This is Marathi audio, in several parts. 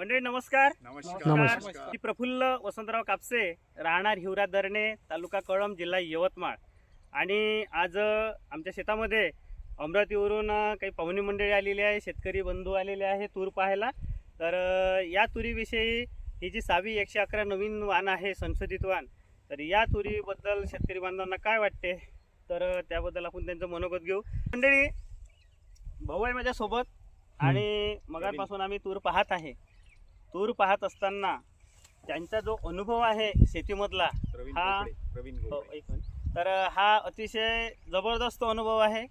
मंडळी नमस्कार. नमस्कार. नमस्कार. मी प्रफुल्ल वसंतराव कापसे राहणार हिवरा दरणे तालुका कळंब जिल्हा यवतमाळ. आणि आज आमच्या शेतामध्ये अमरावतीवरून काही पाहुणी मंडळी आलेली आहे शेतकरी बंधू आलेले आहे तूर पाहायला. तर या तुरीविषयी ही जी सावी एकशे अकरा नवीन वाण आहे संशोधित वाण तर या तुरीबद्दल शेतकरी बांधवांना काय वाटते? तर त्याबद्दल आपण त्यांचं मनोगत घेऊ. मंडळी भाऊ आहे माझ्यासोबत आणि मगापासून आम्ही तूर पाहत आहे. तूर पाहत असताना त्यांचा जो अनुभव आहे शेतीमधला प्रवीण हा. हो, गोखले. एक मिनिट. तर हा अतिशय जबरदस्त अनुभव आहे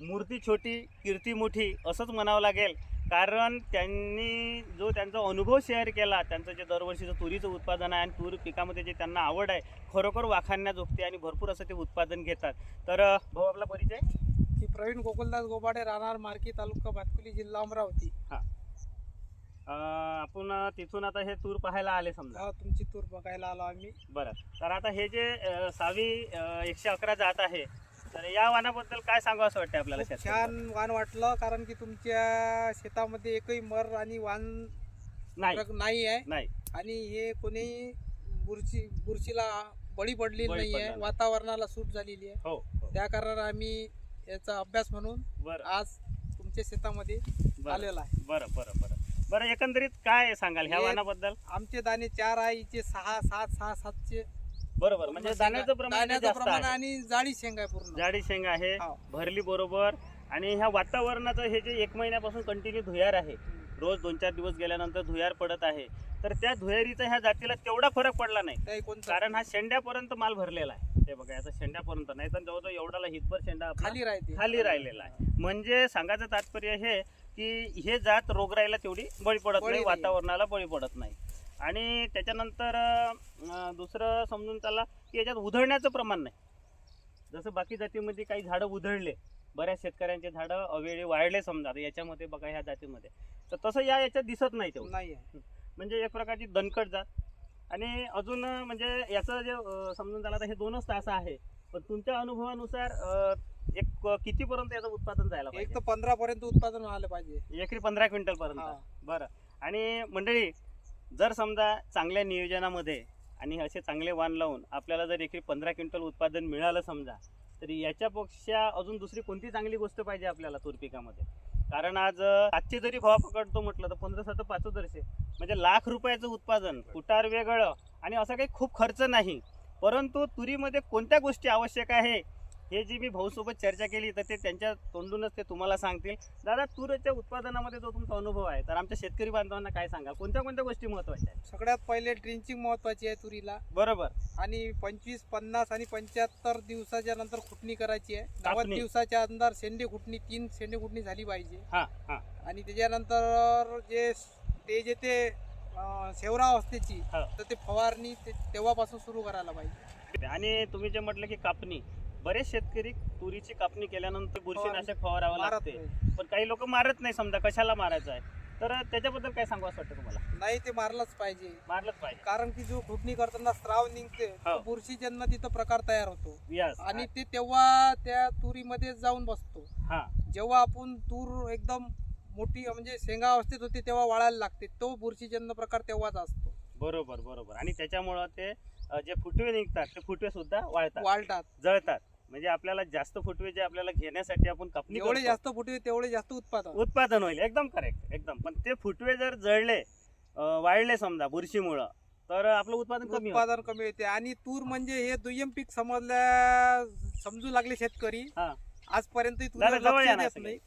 मूर्ती छोटी कीर्ती मोठी असंच म्हणावं लागेल कारण त्यांनी जो त्यांचा अनुभव शेअर केला त्यांचं जे दरवर्षीचं तुरीचं उत्पादन आहे आणि तूर पिकामध्ये जे त्यांना आवड आहे खरोखर वाखाणण्याजोगते आणि भरपूर असं ते उत्पादन घेतात तर अ, भाऊ आपला परिचय की प्रवीण गोकुलदास गोबाडे राहणार मार्की तालुका भातकुली जिल्हा अमरावती अ, आपण तिथून आता हे तूर पाहायला आले समजा. हा तुमची तूर बघायला आलो आम्ही. बरं. तर आता हे जे अ, सावी अ, एकशे अकरा जात आहे तर या वाणाबद्दल काय सांगू असं वाटतं आपल्याला खूप शेतकऱ्याला? छान वाण वाटलं कारण की तुमच्या शेतामध्ये एकही मर आणि वाण नाही. फरक नाही आहे. नाही. आणि हे कोणी बुरशी बुरशीला बळी पडलेली बळी नाही. आहे. वातावरणाला सूट झालेली आहे. हो हो. त्या कारणाने आम्ही याचा अभ्यास म्हणून बरं. आज तुमच्या शेतामध्ये बरं. आलेला आहे. बरं बरं बरं. बरं एकंदरीत काय सांगाल ह्या हे- वाणाबद्दल? आमचे दाणे चार आहे हिचे सहा सात सहा सातचे. बरोबर म्हणजे दाण्याचं प्रमाण दाण्याचं जास्त प्रमाण आहे. आणि जाडी शेंग आहे पूर्ण. जाडी शेंग आहे हो. भरली बरोबर. आणि ह्या वातावरणाचं हे जे एक महिन्यापासून कंटिन्यू धुयार आहे रोज दोन चार दिवस गेल्यानंतर धुयार पडत आहे. तर त्या धुयारीचा ह्या जातीला तेवढा फरक पडला नाही. कोणतं? कारण हा शेंड्यापर्यंत माल भरलेला आहे. ते बघा याचा शेंड्यापर्यंत नाही तर जवळजवळ एवढाला हितभर शेंडा आपला खाली राहते. खाली राहिलेला आहे. म्हणजे सांगायचं तात्पर्य हे की हे जात रोगराईला तेवढी बळी पडत बळी नाही. नाही. वातावरणाला बळी पडत नाही. आणि त्याच्यानंतर अं, दुसरं समजून त्याला की याच्यात उधळण्याचं प्रमाण नाही. जसं बाकी जातीमध्ये काही झाडं उधळले बऱ्याच शेतकऱ्यांचे झाडं अवेळी वाढले समजा आता याच्यामध्ये बघा ह्या जातीमध्ये. तर तसं या याच्यात दिसत नाही तेवढं. नाही आहे. म्हणजे एक प्रकारची दणकट जात. आणि अजून म्हणजे याचं जे अं, समजून झालं तर हे दोनच तास आहे. पण तुमच्या अनुभवानुसार अं, एक कितीपर्यंत याचं उत्पादन जायला एक पाहिजे? तर पंधरा पर्यंत उत्पादन व्हायला पाहिजे. एकरी पंधरा क्विंटल पर्यंत. बरं. आणि मंडळी जर समजा चांगल्या नियोजनामध्ये आणि असे चांगले वाण लावून आपल्याला जर एकरी पंधरा क्विंटल उत्पादन मिळालं समजा तर याच्यापेक्षा अजून दुसरी कोणती चांगली गोष्ट पाहिजे आपल्याला तूर पिकामध्ये? कारण आज अं, सातशे जरी भाव पकडतो म्हटलं तर पंधरा सात पाच दरशे म्हणजे लाख रुपयाचं उत्पादन कुटार वेगळं आणि असं काही खूप खर्च नाही. परंतु तुरीमध्ये कोणत्या गोष्टी आवश्यक आहे? हे जी मी भाऊसोबत चर्चा केली तर ते त्यांच्या तोंडूनच ते तुम्हाला सांगतील. दादा तूरच्या उत्पादनामध्ये जो तुमचा अनुभव आहे तर आमच्या शेतकरी बांधवांना काय सांगाल? कोणत्या कोणत्या गोष्टी महत्त्वाच्या आहेत? सगळ्यात पहिले ड्रिंचिंग महत्वाची आहे तुरीला. बरोबर. आणि पंचवीस पन्नास आणि पंच्याहत्तर दिवसाच्या नंतर खुटणी करायची आहे. नव्वद. दिवसाच्या अंदर शेंडे खुटणी तीन शेंडे खुटणी झाली पाहिजे. हा हा. आणि त्याच्यानंतर जे ते जे ते शेवरा अवस्थेची. तर ते फवारणी तेव्हापासून सुरू करायला पाहिजे. आणि तुम्ही जे म्हटलं की कापणी बरेच शेतकरी तुरीची कापणी केल्यानंतर बुरशीनाशक फवारावं मारत लागते. पण काही लोक मारत नाही समजा कशाला मारायचं आहे? तर त्याच्याबद्दल काय सांगू असं वाटतं तुम्हाला? नाही ते मारलंच पाहिजे. मारलंच पाहिजे. कारण की जो खुटणी करताना स्त्राव निघते हो. बुरशीजन्य तिथं प्रकार तयार होतो. यस आणि ते तेव्हा त्या तुरीमध्ये जाऊन बसतो. हा. जेव्हा आपण तूर एकदम मोठी म्हणजे शेंगा अवस्थेत होते तेव्हा वाळायला लागते. तो बुरशीजन्य प्रकार तेव्हाच असतो. बरोबर बरोबर. आणि त्याच्यामुळं ते अ, जे फुटवे निघतात ते फुटवे सुद्धा वाळतात. वाळतात. जळतात. म्हणजे आपल्याला जास्त फुटवे जे आपल्याला घेण्यासाठी आपण कापणी जेवढे करतो, जास्त फुटवे तेवढे जास्त उत्पादन. उत्पादन होईल. एकदम करेक्ट एकदम. पण ते फुटवे जर जळले अ, वाळले समजा बुरशीमुळं तर आपलं उत्पादन कमी होतं. उत्पादन कमी होते. आणि तूर म्हणजे हे दुय्यम पीक समजल्या समजू लागले शेतकरी. हा. आजपर्यंत दादा जवळ या ना देत सगळे. नाही.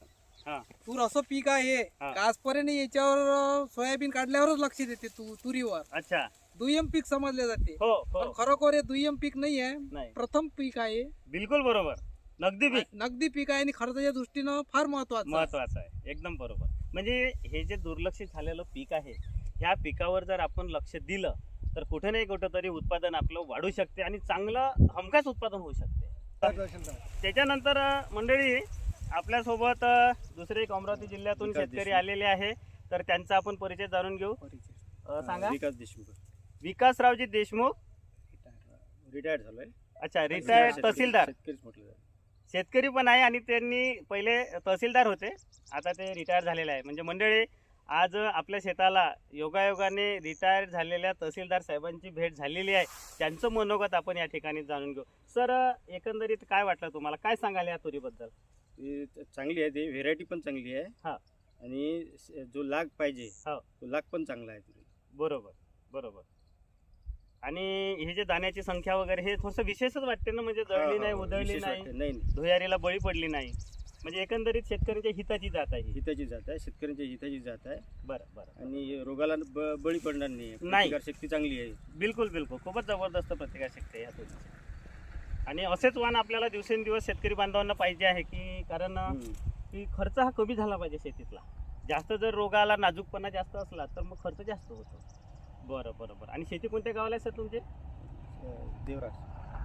हा. तूर असं पीक आहे हा. का आजपर्यंत याच्यावर सोयाबीन काढल्यावरच लक्ष देते तू तुरीवर. अच्छा. दुय्यम पीक समजले जाते. हो पण हो खरोखर हे दुय्यम पीक नाही आहे. नाही. प्रथम पीक आहे. बिलकुल बरोबर. नगदी पीक. नगदी पीक आहे आणि खर्चाच्या दृष्टीनं फार महत्वाचं आहे. महत्वाचं आहे. एकदम बरोबर. म्हणजे हे जे दुर्लक्षित झालेलं पीक आहे ह्या पिकावर जर आपण लक्ष दिलं तर कुठे नाही कुठं तरी उत्पादन आपलं वाढू शकते आणि चांगलं हमखास उत्पादन होऊ शकते. त्याच्यानंतर अं, मंडळी आपल्यासोबत अं, दुसरे एक अमरावती जिल्ह्यातून विकास शेतकरी देशमुख. आलेले आहे. तर त्यांचा आपण परिचय जाणून घेऊ. अं, सांगा. विकास देशमुख. विकासरावजी देशमुख. रिटायर्ड झालोय. अच्छा रिटायर्ड तहसीलदार. शेतकरी पण आहे आणि त्यांनी पहिले तहसीलदार होते. आता ते रिटायर झालेले आहे. म्हणजे मंडळी आज आपल्या शेताला योगायोगाने रिटायर झालेल्या तहसीलदार साहेबांची भेट झालेली आहे. त्यांचं मनोगत आपण या ठिकाणी जाणून घेऊ. सर एकंदरीत काय वाटलं तुम्हाला? काय सांगाल या तुरीबद्दल? चांगली आहे. ती व्हेरायटी पण चांगली आहे. हा. आणि जो लाग पाहिजे हो. तो लाग पण चांगला आहे बरोबर बरोबर. आणि हे जे दाण्याची संख्या वगैरे हे थोडंसं विशेषच वाटते ना म्हणजे जळली नाही उधळली नाही. नाही नाही. धुयारीला बळी पडली नाही म्हणजे एकंदरीत शेतकऱ्यांच्या हिताची जात आहे ही. हिताची जात आहे शेतकऱ्यांच्या हिताची जात आहे बरं बरं आणि रोगाला ब- बळी पडणार नाही नाही. शक्ती चांगली आहे बिलकुल बिलकुल खूपच जबरदस्त प्रतिकारशक्ती आहे या तुरीची आणि असेच वाण आपल्याला दिवसेंदिवस शेतकरी बांधवांना पाहिजे आहे की कारण हम्म. की खर्च हा कमी झाला पाहिजे शेतीतला जास्त जर रोगाला नाजूकपणा जास्त असला तर मग खर्च जास्त होतो बरं बरं बरं. आणि शेती कोणत्या गावाला आहे सर तुमचे? अं, देवरास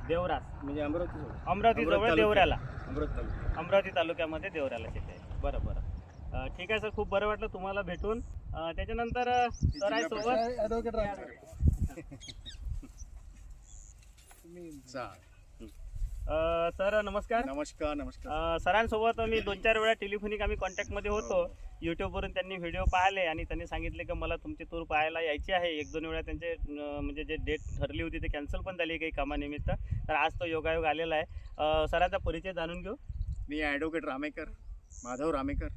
देवरास म्हणजे अमरावती जवळ. अमरावती अमरावती जवळ तालुक्यात. देवऱ्याला. अमरावती तालुका अमरावती तालुक्यामध्ये देवऱ्याला शेती आहे. बरं बरं. अं, ठीक आहे सर खूप बरं वाटलं तुम्हाला भेटून. अं, त्याच्यानंतर अं, सर आहे सोबत. अं, सर नमस्कार. नमस्कार नमस्कार. अं, सरांसोबत मी दोन चार वेळा टेलिफोनिक आम्ही कॉन्टॅक्टमध्ये होतो. युट्यूबवरून त्यांनी व्हिडिओ पाहिले आणि त्यांनी सांगितले की मला तुमची तूर पाहायला यायची आहे. एक दोन वेळा त्यांचे म्हणजे जे डेट ठरली होती ते कॅन्सल पण झाली काही कामानिमित्त. तर आज तो योगायोग आलेला आहे. सरांचा परिचय जाणून घेऊ. मी ॲडव्होकेट रामेकर माधव रामेकर.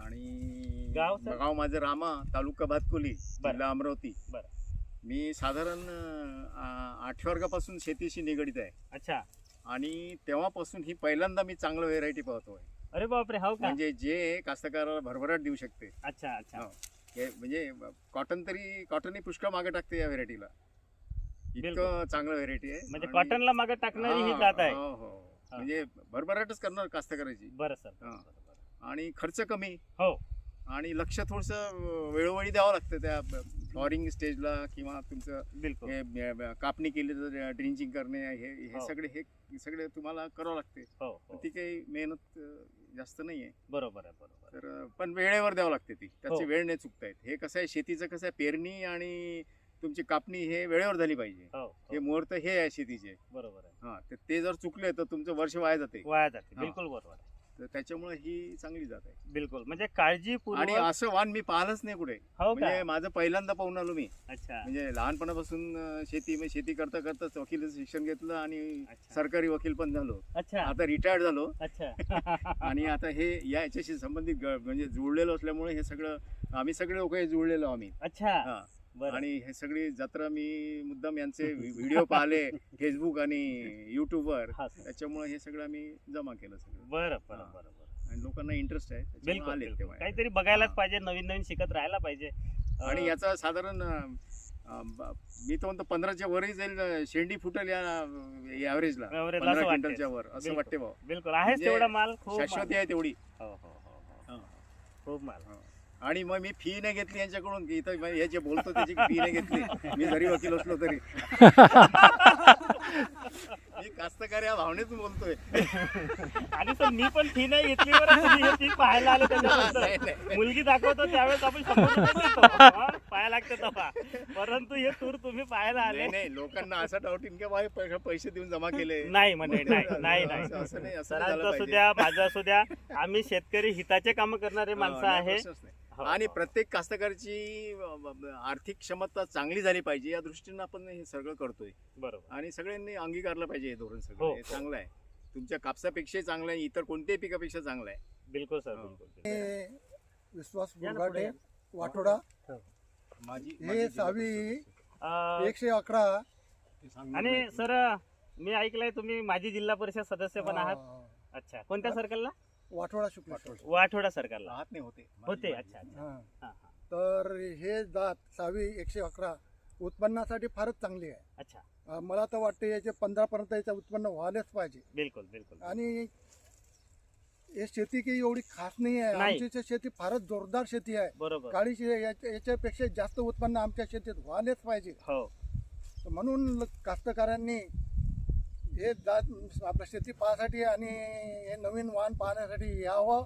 आणि गाव? गाव माझं रामा तालुका भातकुली बरं. जिल्हा अमरावती. बरं. मी साधारण आठव्या वर्गापासून शेतीशी निगडीत आहे. अच्छा. आणि तेव्हापासून ही पहिल्यांदा मी चांगलं व्हेरायटी पाहतोय. अरे बापरे हो का म्हणजे जे कास्तकाराला भरभराट देऊ शकते अच्छा अच्छा हो. हे म्हणजे कॉटन तरी कॉटनही पुष्कळ मागे टाकते या व्हेरायटीला बिलकुल. इतकं चांगलं व्हेरायटी आहे म्हणजे आणि- कॉटनला मागे टाकणारी ही हा, जात आहे हो, हो. हा. म्हणजे भरभराटच करणार कास्तकाराची बरं सर हा. आणि खर्च कमी हो. आणि लक्ष थोडस वेळोवेळी द्यावं लागतं त्या फ्लॉरिंग स्टेजला किंवा तुमचं बिलकुल हे ब- ब- कापणी केली तर ड्रिंचिंग करणे हे हे हो. सगळे हे सगळे तुम्हाला करावं लागते हो हो ती काही मेहनत अं, जास्त नाही आहे बरोबर आहे. बरोबर. तर पण वेळेवर द्यावं लागते ती. त्याची हो. वेळ नाही चुकतायत हे कसं आहे शेतीचं कसं आहे पेरणी आणि तुमची कापणी हे वेळेवर झाली पाहिजे. हो हे. हो मुहूर्त हे आहे शेतीचे. बरोबर आहे. हा तर ते जर चुकले तर तुमचं वर्ष वाया जाते. वाया जाते. बिलकुल बरोबर आहे. तर त्याच्यामुळे ही चांगली जात आहे. बिलकुल. म्हणजे आणि काळजीपूर्वक असं वाण मी पाहिलंच नाही कुठे. हो का? म्हणजे माझं पहिल्यांदा पाहून आलो मी. अच्छा. म्हणजे लहानपणापासून अं, शेती म्हणजे शेती करता करताच वकील शिक्षण घेतलं आणि अच्छा. सरकारी वकील पण झालो. अच्छा. आता रिटायर्ड झालो. अच्छा. आणि आता हे या याच्याशी संबंधित ग- म्हणजे जुळलेलो असल्यामुळे हे सगळं आम्ही सगळे लोक हे जुळलेलो आम्ही. अच्छा. हा. आणि हे सगळी जत्रा मी मुद्दाम यांचे व्हिडिओ पाहिले फेसबुक आणि युट्यूबवर त्याच्यामुळे हे सगळं आम्ही जमा केलं सगळं. बरं बरं. बरं आणि लोकांना इंटरेस्ट आहे. बिलकुल काहीतरी बघायलाच. पाहिजे नवीन नवीन शिकत राहायला पाहिजे. आणि याचा साधारण मी तर म्हणतो पंधराच्या वरही जाईल शेंडी फुटेल या ॲव्हरेजला average ला. पंधरा असं वाटते. क्विंटलच्या वर असं. वाटते भाऊ. बिलकुल. आहेच म्हणजे तेवढा माल. शाश्वती आहे तेवढी. हो हो. हा. खूप माल. आणि मग मी फी नाही घेतली यांच्याकडून. की इथं हे जे बोलतो त्याची फी नाही घेतली. मी जरी वकील असलो तरी. मी कास्तकार या भावनेतून बोलतोय. आणि सर मी पण फी नाही घेतली बरं. तुम्ही हे पीक पाहायला आले नाही, त्याच्यानंतर नाही. मुलगी दाखवतो त्यावेळेस आपण शंभर रुपये देतो. हा, पाहायला लागते तेव्हा परंतु हे तूर तुम्ही पाहायला आले. नाही नाही लोकांना असं डाऊटिंग की पैसे पैसे देऊन जमा केले. नाही म्हणे नाही नाही असं- नाही असं नाही असं नाही सरांचं झालं असू पाहिजे. द्या माझं असू द्या. आम्ही शेतकरी हिताचे काम करणारे हा, माणसं नाही, आहे. प्रश्नच नाही. हो, आणि हो. प्रत्येक कास्तकारची आर्थिक क्षमता चांगली झाली पाहिजे या दृष्टीने आपण हे सगळं करतोय. बरोबर. आणि सगळ्यांनी अंगीकारलं पाहिजे हे धोरण सगळं. हे हो. चांगलं आहे. तुमच्या कापसापेक्षाही चांगलं आहे इतर कोणत्याही पिकापेक्षा चांगलं आहे. बिलकुल सर हो. बिलकुल. हे विश्वास या ना. वाठोडा माझी हे. सावी अं, एकशे अकरा. आणि सर मी ऐकलंय तुम्ही माजी जिल्हा परिषद सदस्य पण आहात. अच्छा. कोणत्या सर्कलला वाठोडा शुक्ल वाठोडा. सर्कलला राहत नाही होते. होते अच्छा अच्छा. हा. हा, हा. तर हे जात सावी एकशे अकरा उत्पन्नासाठी फारच चांगली आहे. अच्छा. अं, मला तर वाटते याचे पंधरा पर्यंत याचं उत्पन्न व्हायलाच पाहिजे. बिलकुल बिलकुल आणि हे शेती काही एवढी खास नाही आहे. नाही. आमची शेती फारच जोरदार शेती आहे. बरोबर. काळी शे- याच्या- याच्यापेक्षा जास्त उत्पन्न आमच्या शेतीत व्हायलाच पाहिजे. हो. तर म्हणून कास्तकारांनी हे जात आपल्या शेती पाहण्यासाठी आणि हे नवीन वाहन पाहण्यासाठी यावं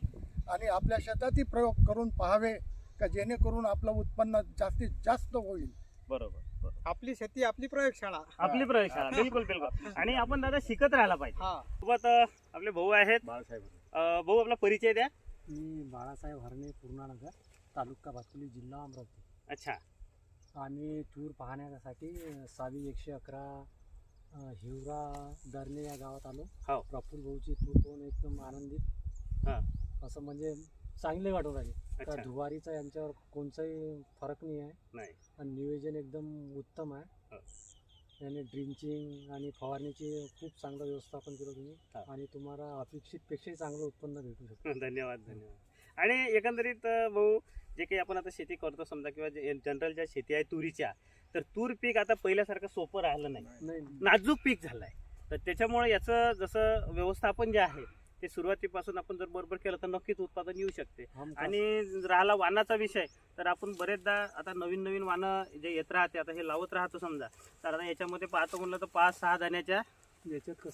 आणि आपल्या शेतातही प्रयोग करून पाहावे का जेणेकरून आपलं उत्पन्न जास्तीत जास्त होईल. बरोबर आपली शेती आपली प्रयोगशाळा. आपली प्रयोगशाळा बिलकुल बिलकुल. आणि आपण दादा शिकत राहायला पाहिजे. हा. सोबत आपले भाऊ आहेत. बाळासाहेब भाऊ आपला परिचय द्या. मी बाळासाहेब हरणे पूर्णानगर तालुका भातुली जिल्हा अमरावती. अच्छा. आम्ही टूर पाहण्यासाठी सावी एकशे अकरा हिवरा दर्णे या गावात आलो. हो. प्रफुल्ल भाऊची टूर पाहून एकदम आनंदित. हा. असं म्हणजे चांगले वाटून राहिले अच्छा. त्या धुवारीचा यांच्यावर कोणताही फरक नाही आहे. नाही. आणि नियोजन एकदम उत्तम आहे. हो. त्याने ड्रिंचिंग आणि फवारणीची खूप चांगलं व्यवस्थापन केलं तुम्ही. हा. आणि तुम्हाला अपेक्षितपेक्षाही चांगलं उत्पन्न भेटू शकतं. धन्यवाद धन्यवाद. आणि एकंदरीत भाऊ जे काही आपण आता शेती करतो समजा किंवा जे जनरल ज्या शेती आहे तुरीच्या तर तूर पीक आता पहिल्यासारखं सोपं राहिलं नाही नाही नाजूक पीक झालं आहे तर त्याच्यामुळे याचं जसं व्यवस्थापन जे आहे ते सुरुवातीपासून आपण जर बरोबर केलं तर नक्कीच उत्पादन येऊ शकते हमखास. आणि राहिला वाणाचा विषय तर आपण बरेचदा आता नवीन नवीन वाणं जे येत राहते आता हे लावत राहतो समजा तर आता याच्यामध्ये पाहतो म्हणलं तर पाच सहा दाण्याच्या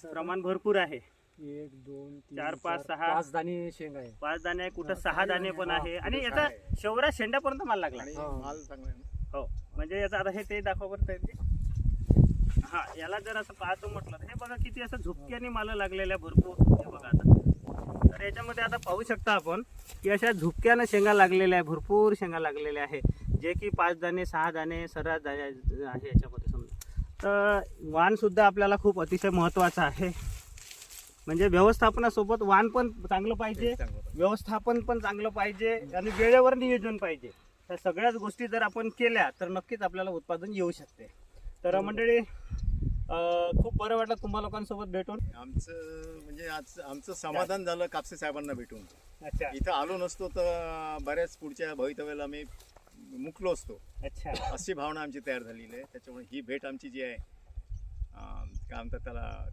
प्रमाण भरपूर आहे एक दोन चार, पाच, सहा. पाच दाणे शेंग आहे पाच दाणे आहे, कुठं सहा दाणे पण आहे आणि याचा. शेवरा शेंड्यापर्यंत माल लागला आणि. माल चांगला हो. म्हणजे याचा आता हे ते दाखवा बरं ताई. हा याला जर असं पाहतो म्हटलं तर हे बघा किती असं झुपक्याने माल लागलेल्या भरपूर. हे बघा आता. तर याच्यामध्ये आता पाहू शकता आपण की अशा झुपक्यानं शेंगा लागलेल्या आहे भरपूर शेंगा लागलेल्या आहे. जे की पाच दाणे सहा दाणे सर्रास दाणे आहे याच्यामध्ये समजा. तर वाण सुद्धा आपल्याला खूप अतिशय महत्त्वाचं आहे. म्हणजे व्यवस्थापनासोबत वाण पण चांगलं पाहिजे. व्यवस्थापन पण चांगलं पाहिजे आणि वेळेवर नियोजन पाहिजे. ह्या सगळ्याच गोष्टी जर आपण केल्या तर नक्कीच आपल्याला उत्पादन येऊ शकते. तर मंडळी अं, खूप बरं वाटलं तुम्हा लोकांसोबत भेटून. आमचं म्हणजे आज आमचं समाधान झालं कापसे साहेबांना भेटून. अच्छा. इथं आलो नसतो तर बऱ्याच पुढच्या भवितव्याला आम्ही मुकलो असतो. अच्छा. अशी भावना आमची तयार झालेली आहे. त्याच्यामुळे ही भेट आमची जी आहे काय म्हणतात त्याला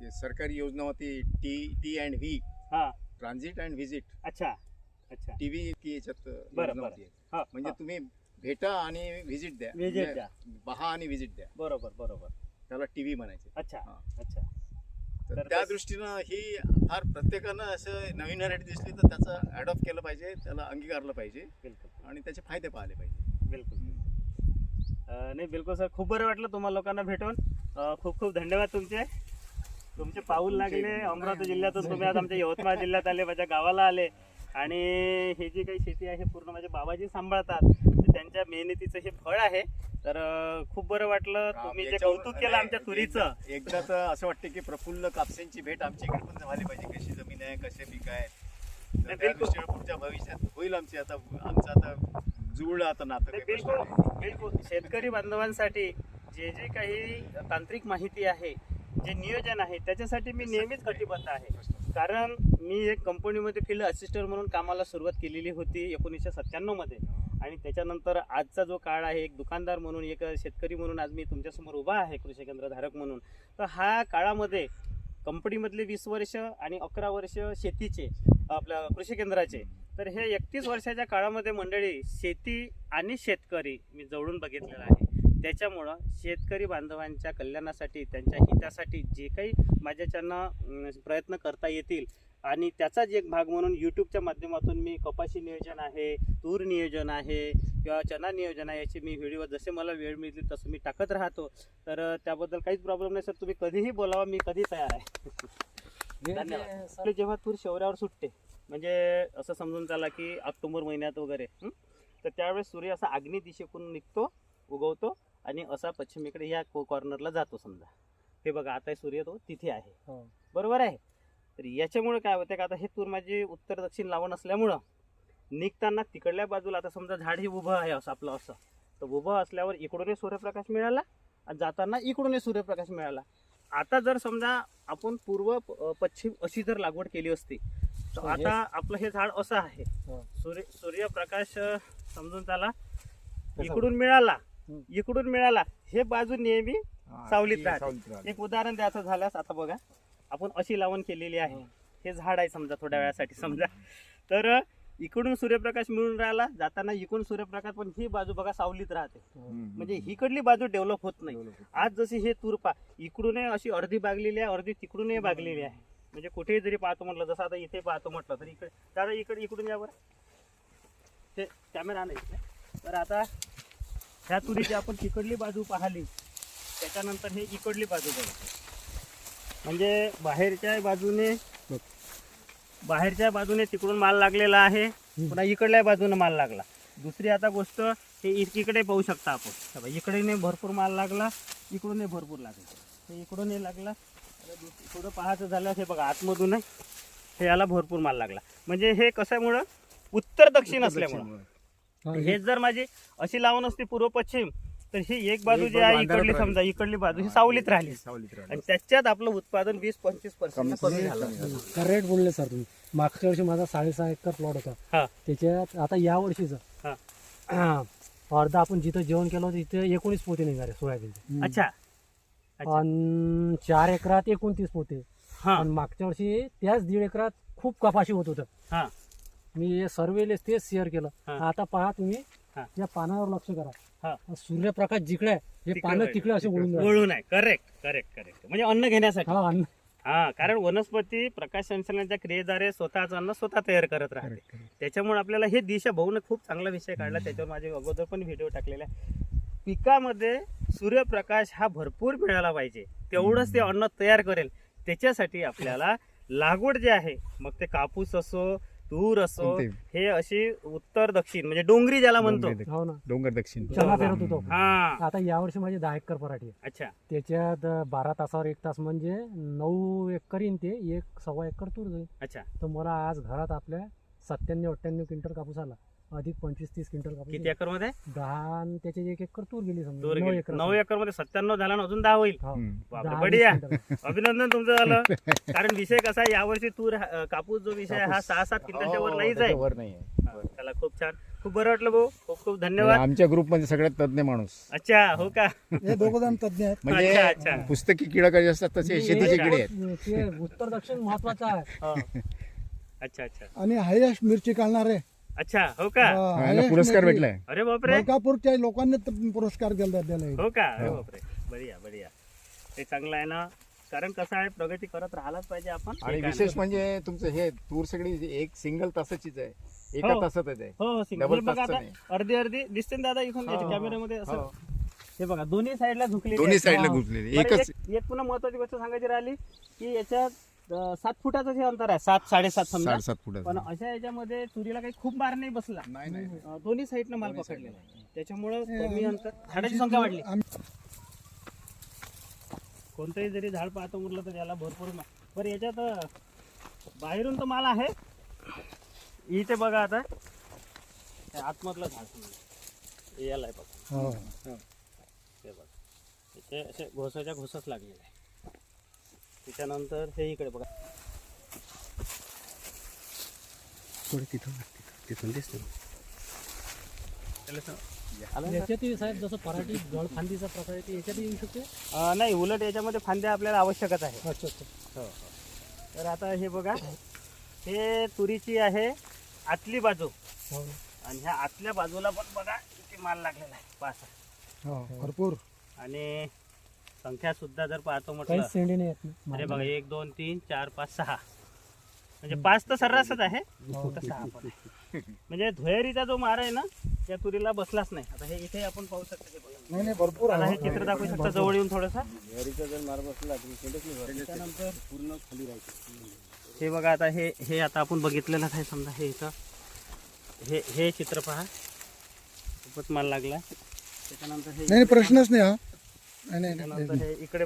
जी सरकारी योजना होती टी टी अँड व्ही. हा. Transit and visit. अच्छा. अच्छा. टी व्ही की याच्यात बरं, योजना बरं. होती हा, म्हणजे हा. तुम्ही भेटा आणि व्हिजिट द्या. Visit म्हणजे द्या. पहा आणि व्हिजिट द्या. बरोबर बरोबर. त्याला टीव्ही म्हणायचे. अच्छा हा. अच्छा. तर तर त्या दृष्टीनं ही फार प्रत्येकानं असं नवीन व्हरायटी दिसली तर त्याचं अडॉप्ट केलं पाहिजे त्याला अंगीकारलं पाहिजे बिलकुल. आणि त्याचे फायदे पाहिले पाहिजे. बिलकुल अं, नाही बिलकुल सर खूप बरं वाटलं तुम्हाला लोकांना भेटून. अं, खूप खूप धन्यवाद तुमचे. तुमचे पाऊल लागले. अमरावती जिल्ह्यातून तुम्ही आज आमच्या यवतमाळ जिल्ह्यात आले माझ्या गावाला आले. आणि हे जी काही शेती आहे पूर्ण माझे बाबाजी सांभाळतात तर त्यांच्या मेहनतीचं हे फळ आहे. तर खूप बरं वाटलं तुम्ही जे कौतुक केलं आमच्या तुरीचं. एकदा- तर असं वाटतं की प्रफुल्ल कापसेंची भेट आमच्या इकडे पण झाली पाहिजे. कशी जमीन आहे कसे पीक आहे. पुढच्या भविष्यात होईल आमची आता आमचं आता जुळलं आता नातं बिलकुल. बिलकुल. शेतकरी बांधवांसाठी जे जे काही तांत्रिक माहिती आहे जे नियोजन आहे त्याच्यासाठी मी नेहमीच कटिबद्ध आहे. कारण मी एक कंपनीमध्ये फील्ड असिस्टंट म्हणून कामाला सुरुवात केलेली होती एकोणीसशे सत्त्याण्णवमध्ये. आणि त्याच्यानंतर आजचा जो काळ आहे एक दुकानदार म्हणून एक शेतकरी म्हणून आज मी तुमच्यासमोर उभा आहे कृषी केंद्र धारक म्हणून. तर हा काळामध्ये कंपनीमधले वीस वर्ष आणि अकरा वर्ष शेतीचे आपल्या कृषी केंद्राचे. तर हे एकतीस वर्षाच्या काळामध्ये मंडळी शेती आणि शेतकरी मी जवळून बघितलेलं आहे. त्याच्यामुळं शेतकरी बांधवांच्या कल्याणासाठी त्यांच्या हितासाठी जे काही माझ्याच्यानं प्रयत्न करता येतील आणि त्याचाच एक भाग म्हणून यूट्यूबच्या माध्यमातून मी कपाशी नियोजन आहे तूर नियोजन आहे किंवा चना नियोजन आहे याचे मी व्हिडिओ जसे मला वेळ मिळतील तसं मी टाकत राहतो तर त्याबद्दल काहीच प्रॉब्लेम नाही सर तुम्ही कधीही बोलावा मी कधी तयार आहे धन्यवाद. जेव्हा तूर शेवऱ्यावर सुटते म्हणजे असं समजून चला की ऑक्टोबर महिन्यात वगैरे? तर त्यावेळेस सूर्य असा आग्नेय दिशेकडून निघतो उगवतो आणि असा पश्चिमेकडे या कॉर्नरला जातो समजा हे बघा आता सूर्य तो तिथे आहे हो. बरोबर आहे तर याच्यामुळे काय होतं का आता हे तूर माझी उत्तर दक्षिण लावण असल्यामुळं निघताना तिकडल्या बाजूला आता समजा झाड हे उभं आहे असं आपलं असं तर उभं असल्यावर इकडूनही सूर्यप्रकाश मिळाला आणि जाताना इकडूनही सूर्यप्रकाश मिळाला आता जर समजा आपण पूर्व पश्चिम अशी जर लागवड केली असती तर So, आता आपलं हे झाड असं आहे हो. सूर्य सूर्यप्रकाश समजून कसं? इकडून मिळाला हं. इकडून मिळाला. हे बाजू नेहमी सावलीत राहते. एक उदाहरण द्यायचं झाल्यास आता बघा. आपण अशी लावण केलेली आहे. हं. झाड आहे समजा थोड्या वेळासाठी समजा. तर इकडून सूर्यप्रकाश मिळून राहिला. जाताना इकडून सूर्यप्रकाश पण ही बाजू बघा सावलीत राहते. म्हणजे हिकडली बाजू डेव्हलप होत नाही. आज जशी हे तुरपा इकडूनही अशी अर्धी बागलेली आहे अर्धी तिकडूनही बागलेली आहे. म्हणजे कुठेही जरी पाहतो म्हटलं जसं आता इथे पाहतो म्हटलं तर इकडे दादा इकडे इकडून या बरं. ते कॅमेरा नाही. तर आता ह्या तुरीची आपण तिकडली बाजू पाहिली. त्याच्यानंतर हे इकडली बाजू बघा. म्हणजे बाहेरच्या बाजूने बाहेरच्या बाजूने तिकडून माल लागलेला आहे पुन्हा इकडल्या बाजूने माल लागला. दुसरी आता गोष्ट हे इकडे पाहू शकता आपण. हे इकडे भरपूर माल लागला इकडूनही भरपूर लागला. हे इकडूनही लागला. थोडं पाहायचं झालं हे बघा आतमधून हे याला भरपूर माल लागला. म्हणजे हे कशामुळं? उत्तर दक्षिण असल्यामुळं. हा, हे जर माझी अशी लावून असती पूर्व पश्चिम तर ही एक बाजू जी आहे इकडली. समजा इकडली बाजू ही सावलीत राहिली. सावलीत राहिली. आणि त्याच्यात आपलं उत्पादन वीस पंचवीस पर्सेंट कमी झालं. करेक्ट बोलले सर तुम्ही. मागच्या वर्षी माझा साडेसहा एकर प्लॉट हा. होता त्याच्यात आता या वर्षीचं अर्धा आपण जिथं जेवण केलं होतं तिथे एकोणीस पोते निघाले सोयाबीनचे. अच्छा. अच्छा. आणि चार एकरात एकोणतीस पोते. हा. आणि मागच्या वर्षी त्याच दीड एकरात खूप कपाशी होत होतं. हा. मी सर्वेले तेच शेअर केलं. हा. आता पहा तुम्ही हा. या पानावर लक्ष हा. करा सूर्यप्रकाश जिकडे आहे हे पानं. तिकडे असे वळून आहे. करेक्ट करेक्ट करेक्ट म्हणजे अन्न घेण्यासाठी. हा अन्न. हा कारण वनस्पती प्रकाश संश्लेषणाच्या क्रियेद्वारे स्वतःच अन्न स्वतः तयार करत राहते. त्याच्यामुळे आपल्याला हे दिशा भाऊन खूप चांगला विषय काढला. त्याच्यावर माझे अगोदर पण व्हिडिओ टाकलेला आहे पिकामध्ये सूर्यप्रकाश हा भरपूर मिळाला पाहिजे. तेवढंच ते अन्न तयार करेल. त्याच्यासाठी आपल्याला लागवड जे आहे मग ते कापूस असो तूर असो कोणते? हे अशी उत्तर दक्षिण म्हणजे डोंगरी ज्याला म्हणतो. डोंगरी हो ना. डोंगर दक्षिण. चना पेरत होतो. हा. आता यावर्षी माझे दहा एकर पराठी आहे अच्छा. त्याच्यात बारा तासावर एक तास म्हणजे नऊ एकर येईन ते एक सव्वा एकर तूर जाईल. अच्छा. तर मला आज घरात आपल्या सत्त्याण्णव अठ्ठ्याण्णव क्विंटल कापूस आला. अधिक पंचवीस तीस क्विंटल कापूस किती. एकरमध्ये दहा आणि त्याचे एक एकर तूर गेली समजा. नऊ. एकर नऊ एकरमध्ये सत्त्याण्णव झाला ना अजून दहा होईल. हो. हम्म. बापरे, दहा बढिया. क्विंटल. अभिनंदन तुमचं झालं. कारण विषय कसा आहे यावर्षी तूर अं, कापूस जो विषय आहे हा सहा सात क्विंटलच्या वर हो, नाहीच आहे. त्याच्यावर नाही आहे. हा, त्याला खूप छान. खूप बरं वाटलं भाऊ. खूप खूप धन्यवाद. म्हणजे आमच्या ग्रुपमध्ये सगळ्यात तज्ञ माणूस. अच्छा हो का? हे दोघ जण तज्ञ आहेत. अच्छा, अच्छा. म्हणजे पुस्तकी किडा कसे असतात तसे शेतीचे किडे आहेत. ते उत्तर दक्षिण महत्वाचं आहे. हो. अच्छा अच्छा. आणि हायेस्ट मिरची काढणारे. अच्छा हो का? हा, पुरस्कार मिरची. भेटलाय. अरे बापरे. मलकापूरच्या लोकांनी पुरस्कार दिला दिला हो का? अरे बापरे. बढिया बढिया. ते चांगलं आहे ना? कारण कसं आहे प्रगती करत राहायलाच पाहिजे आपण. आणि ठीक आहे विशेष ना? म्हणजे तुमचं हे तूर सगळी एक सिंगल तासाचीच आहे. एका हो. तासातच आहे हो हो सिंगल Double बघा तासचं आता नाही. अर्धी अर्धी दिसते ना दादा इथून हो, हो. कॅमेऱ्यामध्ये असं. हो. हे बघा दोन्ही साईडला झुकले दोन्ही साईडला घुसलेले एकच. एक पुन्हा महत्वाची गोष्ट सांगायची राहिली की याच्यात अं, सात फुटाचं जे अंतर आहे सात साडेसात समजा. साडेसात पण फुटाचं अशा याच्यामध्ये तुरीला काही खूप मार नाही बसला. नाही नाही. अं, दोन्ही साईडनं माल पकडलेला आहे. त्याच्यामुळं हे कमी अंतर. झाडाची संख्या वाढली. कोणतंही जरी झाड पाहतो म्हटलं तर त्याला भरपूर मा- बरं याच्यात अं, बाहेरून तर माल आहे. इथे बघा आता. हे आतमधलं झाड समजा. हे याला आहे बघा. हो. हे बघा. इथे असे घोसाच्या घोसच लागलेले आहे. त्याच्यानंतर हे इकडे बघा. तिथून दिसते आलं ना? याच्यातही साहेब जसं पराठी गळ फांदीचा प्रकार आहे ते याच्यातही येऊ शकते? अं, नाही उलट याच्यामध्ये फांद्या आपल्याला आवश्यकच आहे अच्छा अच्छा. तर आता हे बघा हे तुरीची आहे आतली बाजू. हो. आणि ह्या आतल्या बाजूला पण बघा किती माल लागलेला आहे पाच हो, भरपूर. आणि संख्या सुद्धा जर पाहतो काहीच म्हटलं सेंडी नाही ना. अरे बघा एक दोन तीन चार पाच सहा. म्हणजे पाच तर सर्रासच आहे. हो. तर सहा पण आहे म्हणजे धुळेरीचा जो मार आहे ना त्या तुरीला बसलाच नाही. आता हे इथे आपण पाहू शकतो हे बघा. नाही नाही भरपूर आता हे चित्र दाखवू शकता जवळ येऊन थोडंसं. त्याच्यानंतर पूर्ण खाली राहायचं हे बघा आता हे हे आता आपण बघितलेलं आहे समजा हे इथं. हे हे चित्र पहा. खूपच माल लागला त्याच्यानंतर हे नाही नाही, प्रश्नच नाही हा. नाही नाही, नाही. इकडे